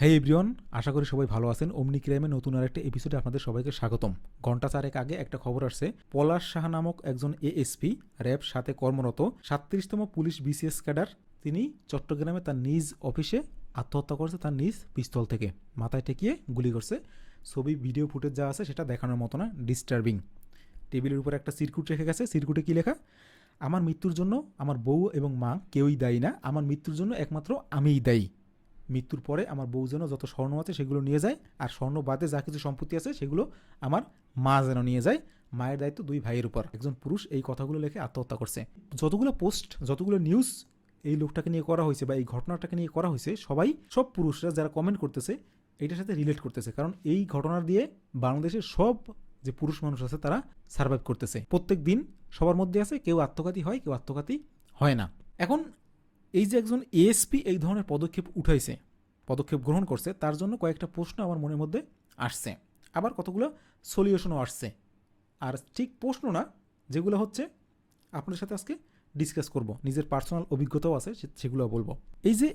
হে everyone আশা করি সবাই ভালো আছেন। অমনি ক্রাইমে নতুন আরেকটা এপিসোডে আপনাদের সবাইকে স্বাগতম। ঘণ্টা চারেক আগে একটা খবর আসছে। পলাশ সাহা নামক একজন এএসপি র্যাব সাথে কর্মরত সাতত্রিশতম পুলিশ বিসিএস ক্যাডার, তিনি চট্টগ্রামে তার নিজ অফিসে আত্মহত্যা করছে তার নিজ পিস্তল থেকে। মাথায় ঠেকিয়ে গুলি করছে। ছবি, ভিডিও, ফুটেজ যা আছে সেটা দেখানোর মতো না ডিস্টার্বিং টেবিলের উপর একটা সিরকুট রেখে গেছে। সিরকুটে কি লেখা? আমার মৃত্যুর জন্য আমার বউ এবং মা কেউই দায়ী না। আমার মৃত্যুর জন্য একমাত্র আমিই দায়ী। মৃত্যুর পরে আমার বউ যেন যত স্বর্ণ আছে সেগুলো নিয়ে যায়, আর স্বর্ণ বাদে যা কিছু সম্পত্তি আছে সেগুলো আমার মা যেন নিয়ে যায়। মায়ের দায়িত্ব দুই ভাইয়ের উপর। একজন পুরুষ এই কথাগুলো লেখে আত্মহত্যা করছে। যতগুলো পোস্ট, যতগুলো নিউজ এই লোকটাকে নিয়ে করা হয়েছে বা এই ঘটনাটাকে নিয়ে করা হয়েছে, সবাই, সব পুরুষরা যারা কমেন্ট করতেছে, এটার সাথে রিলেট করতেছে। কারণ এই ঘটনা দিয়ে বাংলাদেশের সব যে পুরুষ মানুষ আছে তারা সার্ভাইভ করতেছে। প্রত্যেক দিন সবার মধ্যে আছে, কেউ আত্মঘাতী হয়, কেউ আত্মঘাতী হয় না। এখন এই যে একজন এএসপি এই ধরনের পদক্ষেপ উঠাইছে, পদক্ষেপ গ্রহণ করছে, তার জন্য কয়েকটা প্রশ্ন আমার মনের মধ্যে আসছে। আবার কতগুলো সলিউশনও আসছে। আর ঠিক প্রশ্ন না, যেগুলো হচ্ছে আপনার সাথে আজকে ডিসকাস করব। নিজের পার্সোনাল অভিজ্ঞতাও আছে সেগুলো বলব। এই যে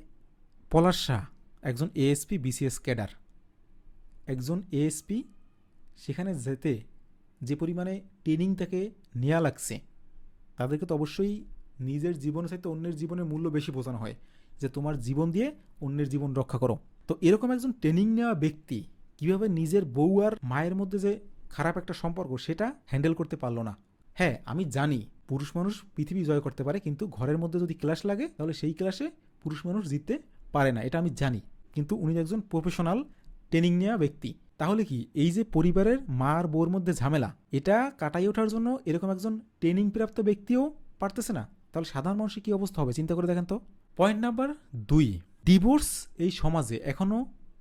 পলাশ শাহ, একজন এএসপি বিসিএস ক্যাডার, একজন এএসপি সেখানে যেতে যে পরিমাণে ট্রেনিং তাকে নেওয়া লাগছে, তাদেরকে তো অবশ্যই নিজের জীবনের সাথে অন্যের জীবনের মূল্য বেশি বোঝানো হয়, যে তোমার জীবন দিয়ে অন্যের জীবন রক্ষা করো। তো এরকম একজন ট্রেনিং নেওয়া ব্যক্তি কীভাবে নিজের বউ আর মায়ের মধ্যে যে খারাপ একটা সম্পর্ক, সেটা হ্যান্ডেল করতে পারল না। হ্যাঁ আমি জানি পুরুষ মানুষ পৃথিবী জয় করতে পারে, কিন্তু ঘরের মধ্যে যদি ক্লাস লাগে, তাহলে সেই ক্লাসে পুরুষ মানুষ জিততে পারে না, এটা আমি জানি। কিন্তু উনি একজন প্রফেশনাল ট্রেনিং নেওয়া ব্যক্তি, তাহলে কি এই যে পরিবারের মা আর বউর মধ্যে ঝামেলা, এটা কাটাই ওঠার জন্য এরকম একজন ট্রেনিং প্রাপ্ত ব্যক্তিও পারতেছে না? তাহলে সাধারণ মানুষের কী অবস্থা হবে? চিন্তা করে দেখেন তো। পয়েন্ট নাম্বার দুই ডিভোর্স এই সমাজে এখনও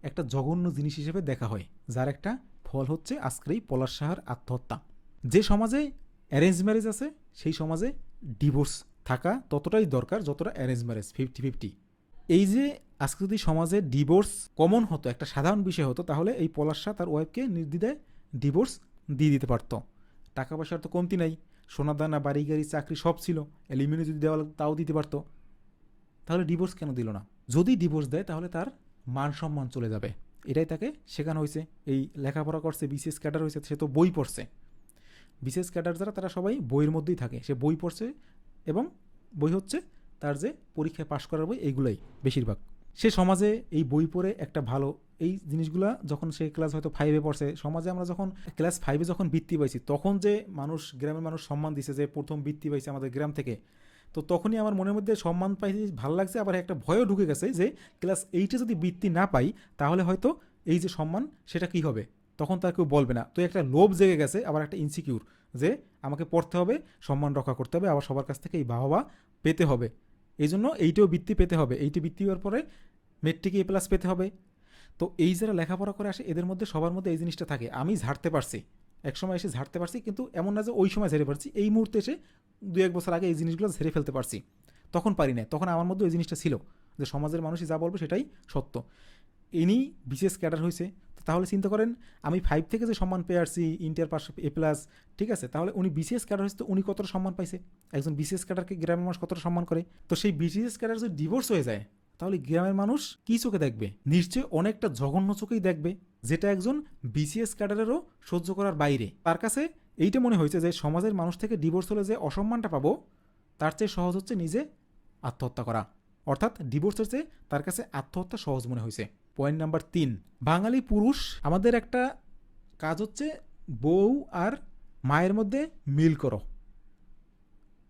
একটা জঘন্য জিনিস হিসেবে দেখা হয়, যার একটা ফল হচ্ছে আজকের এই পলাশ সাহার আত্মহত্যা। যে সমাজে অ্যারেঞ্জ ম্যারেজ আছে, সেই সমাজে ডিভোর্স থাকা ততটাই দরকার যতটা অ্যারেঞ্জ ম্যারেজ ফিফটি ফিফটি এই যে আজকে যদি সমাজে ডিভোর্স কমন হতো, একটা সাধারণ বিষয় হতো, তাহলে এই পলাশ শাহ তার ওয়াইফকে নির্দ্বিধায় ডিভোর্স দিয়ে দিতে পারতো। টাকা পয়সার তো কমতি নাই। সোনা দানা বাড়ি গাড়ি চাকরি সব ছিল। এলিমিনে যদি দেওয়া লাগতো, তাও দিতে পারতো। তাহলে ডিভোর্স কেন দিল না? যদি ডিভোর্স দেয়, তাহলে তার মান সম্মান চলে যাবে। এটাই তাকে শেখানো হয়েছে। এই লেখাপড়া করছে, বিশেষ ক্যাডার হয়েছে, সে তো বই পড়ছে। বিশেষ ক্যাডার যারা, তারা সবাই বইয়ের মধ্যেই থাকে। সে বই পড়ছে এবং বই হচ্ছে তার যে পরীক্ষায় পাশ করার বই, এইগুলাই বেশিরভাগ। সে সমাজে এই বই পড়ে একটা ভালো এই জিনিসগুলা যখন সে ক্লাস হয়তো ফাইভে পড়ছে, সমাজে আমরা যখন ক্লাস ফাইভে যখন বৃত্তি পাইছি, তখন যে মানুষ, গ্রামের মানুষ সম্মান দিছে যে প্রথম বৃত্তি পাইছে আমাদের গ্রাম থেকে, তো তখনই আমার মনের মধ্যে সম্মান পাইছি, ভালো লাগছে, আবার একটা ভয়ও ঢুকে গেছে যে ক্লাস এইটে যদি বৃত্তি না পাই, তাহলে হয়তো এই যে সম্মান, সেটা কি হবে? তখন তার কেউ বলবে না। তো একটা লোভ জেগে গেছে, আবার একটা ইনসিকিউর যে আমাকে পড়তে হবে, সম্মান রক্ষা করতে হবে, আবার সবার কাছ থেকে এই বাহবা পেতে হবে। এই জন্য এইটিও বৃত্তি পেতে হবে। এইটি বৃত্তি হওয়ার পরে মেট্রিকে এ প্লাস পেতে হবে। তো এই যারা লেখাপড়া করে আসে, এদের মধ্যে সবার মধ্যে এই জিনিসটা থাকে, আমি ঝাড়তে পারছি। একসময় এসে ঝাড়তে পারছি, কিন্তু এমন না যে ওই সময় ঝেড়ে পারছি, এই মুহূর্তে এসে দু এক বছর আগে এই জিনিসগুলো ঝেড়ে ফেলতে পারছি। তখন পারি না তখন আমার মধ্যে ওই জিনিসটা ছিল, যে সমাজের মানুষই যা বলবে সেটাই সত্য। ইনি বিশেষ ক্যাডার হয়েছে তাহলে চিন্তা করেন, আমি ফাইভ থেকে যে সম্মান পেয়ে আসছি ইন্টার পাস এ প্লাস ঠিক আছে, তাহলে উনি বিসিএস ক্যাডার হয়েছে তো উনি কতটা সম্মান পাইছে? একজন বিসিএস ক্যাডারকে গ্রামের মানুষ কতটা সম্মান করে? তো সেই বিসিএস ক্যাডার যদি ডিভোর্স হয়ে যায় তাহলে গ্রামের মানুষ কি চোখে দেখবে? নিশ্চয়ই অনেকটা জঘন্য চোখেই দেখবে, যেটা একজন বিসিএস ক্যাডারেরও সহ্য করার বাইরে। তার কাছে এইটা মনে হয়েছে যে সমাজের মানুষ থেকে ডিভোর্স হলে যে অসম্মানটা পাবো, তার চেয়ে সহজ হচ্ছে নিজে আত্মহত্যা করা। অর্থাৎ ডিভোর্সের চেয়ে তার কাছে আত্মহত্যা সহজ মনে হয়েছে। পয়েন্ট নাম্বার তিন, বাঙালি পুরুষ আমাদের একটা কাজ হচ্ছে বউ আর মায়ের মধ্যে মিল করো।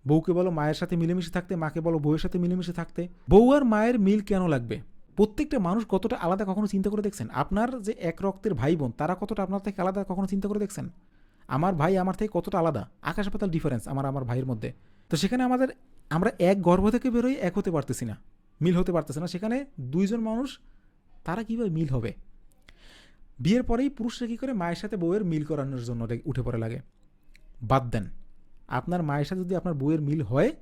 বউকে বলো মায়ের সাথে মিলেমিশে থাকতে, মাকে বলো বউয়ের সাথে মিলেমিশে থাকতে। বউ আর মায়ের মিল কেন লাগবে? প্রত্যেকটা মানুষ কতটা আলাদা কখনো চিন্তা করে দেখছেন? আপনার যে এক রক্তের ভাই বোন তারা কতটা আপনার থেকে আলাদা কখনো চিন্তা করে দেখছেন? আমার ভাই আমার থেকে কতটা আলাদা? আকাশ পাতাল ডিফারেন্স আমার আমার ভাইয়ের মধ্যে। তো সেখানে আমাদের, আমরা এক গর্ভ থেকে বেরোই, এক হতে পারতেছি না। মিল হতে পারতেছে না। সেখানে দুইজন মানুষ, তারা কীভাবে মিল হবে? বিয়ের পরেই পুরুষরা কী করে মায়ের সাথে বউয়ের মিল করানোর জন্য উঠে পড়ে লাগে? বাদ দেন। আপনার মায়ের সাথে যদি আপনার বউয়ের মিল হয়,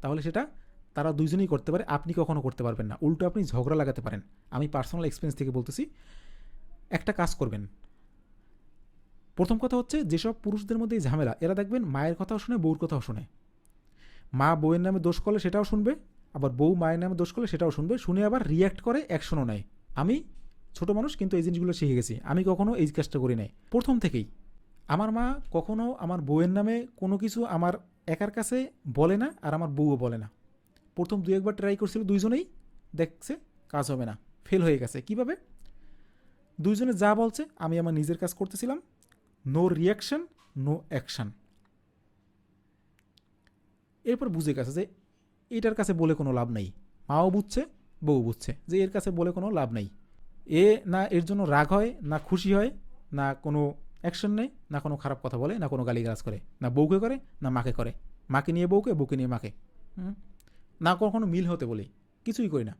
তাহলে সেটা তারা দুইজনেই করতে পারে, আপনি কখনও করতে পারবেন না। উল্টো আপনি ঝগড়া লাগাতে পারেন। আমি পার্সোনাল এক্সপিরিয়েন্স থেকে বলতেছি, একটা কাজ করবেন। প্রথম কথা হচ্ছে, যেসব পুরুষদের মধ্যে এই ঝামেলা, এরা দেখবেন মায়ের কথাও শুনে, বউর কথাও শুনে। মা বউয়ের নামে দোষ করলে সেটাও শুনবে, আবার বউ মায়ের নামে দোষ করলে সেটাও শুনবে, শুনে আবার রিয়্যাক্ট করে অ্যাকশনও নেয়। আমি ছোট মানুষ, কিন্তু এই জিনিসগুলো শিখে গেছি। আমি কখনো এই কাজটা করি নাই। প্রথম থেকেই আমার মা কখনো আমার বউয়ের নামে কোনো কিছু আমার একার কাছে বলে না আর আমার বউও বলে না। প্রথম দু একবার ট্রাই করছিল দুইজনেই, দেখছে কাজ হবে না ফেল হয়ে গেছে। কীভাবে? দুইজনে যা বলছে আমি আমার নিজের কাজ করতেছিলাম। নো রিয়াকশন নো অ্যাকশন এরপর বুঝে গেছে যে এটার কাছে বলে কোনো লাভ নাই। মাও বুঝছে, বউ বুঝছে যে এর কাছে বলে কোনো লাভ নাই। এ না এর জন্য রাগ হয়, না খুশি হয়, না কোনো অ্যাকশন নেই, না কোনো খারাপ কথা বলে, না কোনো গালিগালাজ করে। না বউকে করে, না মাকে করে। মাকে নিয়ে বউকে বউকে নিয়ে মাকে? না কখনো মিল হতে বলি। কিছুই করি না।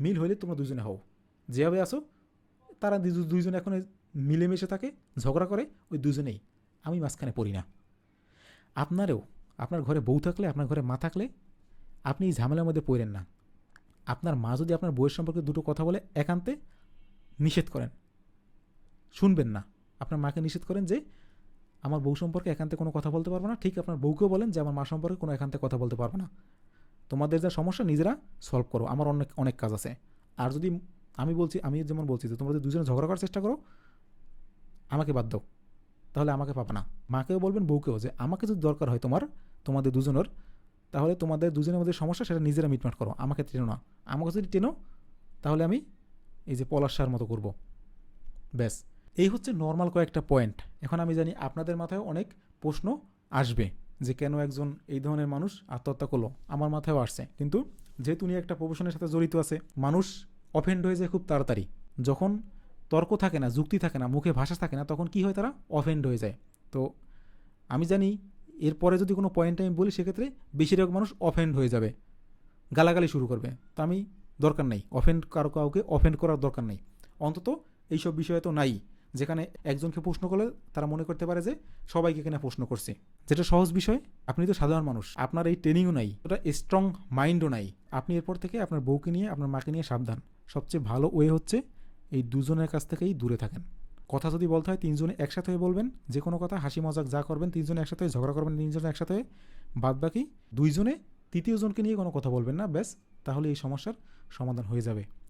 মিল হইলে তোমরা দুজনে হও। যেভাবে আসো, তারা দুজ- দুইজনে এখন মিলেমিশে থাকে, ঝগড়া করে, ওই দুজনেই আমি মাঝখানে পড়ি না। আপনারও, আপনার ঘরে বউ থাকলে, আপনার ঘরে মা থাকলে, আপনি এই ঝামেলার মধ্যে পড়েন না। আপনার মা যদি আপনার বইয়ের সম্পর্কে দুটো কথা বলে একান্তে, নিষেধ করেন। শুনবেন না। আপনার মাকে নিষেধ করেন যে আমার বউ সম্পর্কে একান্তে কোনো কথা বলতে পারব না। ঠিক আপনার বউকেও বলেন যে আমার মা সম্পর্কে কোনো একান্তে কথা বলতে পারব না। তোমাদের যা সমস্যা, নিজেরা সলভ করো। আমার অনেক অনেক কাজ আছে। আর যদি আমি বলছি, আমি যেমন বলছি যে তোমরা দুজনে ঝগড়া করার চেষ্টা করো, আমাকে বাদ দাও। তাহলে আমাকে পাবে না। মাকেও বলবেন, বউকেও যে আমাকে যদি দরকার হয় তোমার, তোমাদের দুজনের, তাহলে তোমাদের দুজনের মধ্যে সমস্যা, সেটা নিজেরা মিটমাট করো। আমাকে টেনো না। আমাকে যদি টেনো তাহলে আমি এই যে পলাশার মতো করব। ব্যাস। এই হচ্ছে নর্মাল কয়েকটা পয়েন্ট এখন আমি জানি আপনাদের মাথায় অনেক প্রশ্ন আসবে যে কেন একজন এই ধরনের মানুষ আত্মহত্যা করল? আমার মাথায়ও আসছে। কিন্তু যেহেতু উনি একটা প্রফেশনের সাথে জড়িত আছে, মানুষ অফেন্ড হয়ে যায় খুব তাড়াতাড়ি। যখন তর্ক থাকে না, যুক্তি থাকে না, মুখে ভাষা থাকে না, তখন কি হয় তারা? অফেন্ড হয়ে যায়। তো আমি জানি এরপরে যদি কোনো পয়েন্ট আমি বলি, সেক্ষেত্রে বেশিরভাগ মানুষ অফেন্ড হয়ে যাবে। গালাগালি শুরু করবে। তো আমি দরকার নাই। অফেন্ড কারও কাউকে অফেন্ড করার দরকার নেই। অন্তত এইসব বিষয়ে তো নাই। যেখানে একজনকে প্রশ্ন করলে তারা মনে করতে পারে যে সবাইকে কিনা প্রশ্ন করছে। যেটা সহজ বিষয়, আপনি তো সাধারণ মানুষ, আপনার এই ট্রেনিংও নাই, ওটা স্ট্রং মাইন্ডও নাই। আপনি এরপর থেকে আপনার বউকে নিয়ে, আপনার মাকে নিয়ে সাবধান। সবচেয়ে ভালো ওয়ে হচ্ছে এই দুজনের কাছ থেকেই দূরে থাকেন। কথা যদি বলতে হয়, তিনজনে একসাথে হয়ে বলবেন, যে কোনো কথা, হাসি মজাক যা করবেন, তিনজনে একসাথে হয়ে ঝগড়া করবেন, তিনজনে একসাথে হয়ে বাদ বাকি দুইজনে তৃতীয় জনকে নিয়ে কোনো কথা বলবেন না, ব্যাস, তাহলে এই সমস্যার সমাধান হয়ে যাবে।